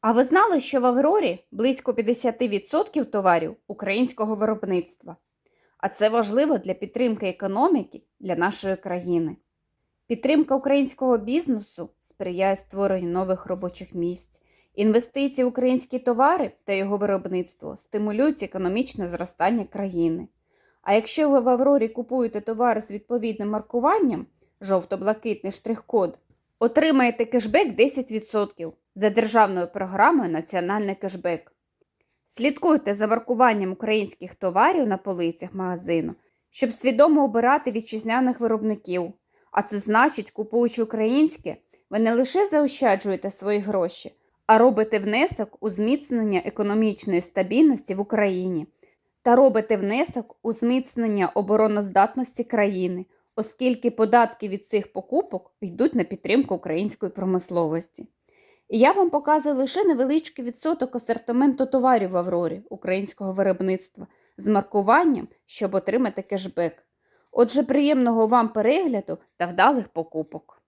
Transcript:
А ви знали, що в Аврорі близько 50% товарів українського виробництва? А це важливо для підтримки економіки для нашої країни. Підтримка українського бізнесу сприяє створенню нових робочих місць. Інвестиції в українські товари та його виробництво стимулюють економічне зростання країни. А якщо ви в Аврорі купуєте товари з відповідним маркуванням, жовто-блакитний штрих-код, отримаєте кешбек 10% за державною програмою Національний кешбек. Слідкуйте за маркуванням українських товарів на полицях магазину, щоб свідомо обирати вітчизняних виробників. А це значить, купуючи українське, ви не лише заощаджуєте свої гроші, а робите внесок у зміцнення економічної стабільності в Україні та робите внесок у зміцнення обороноздатності країни, оскільки податки від цих покупок йдуть на підтримку української промисловості. Я вам показую лише невеличкий відсоток асортименту товарів в Аврорі українського виробництва з маркуванням, щоб отримати кешбек. Отже, приємного вам перегляду та вдалих покупок!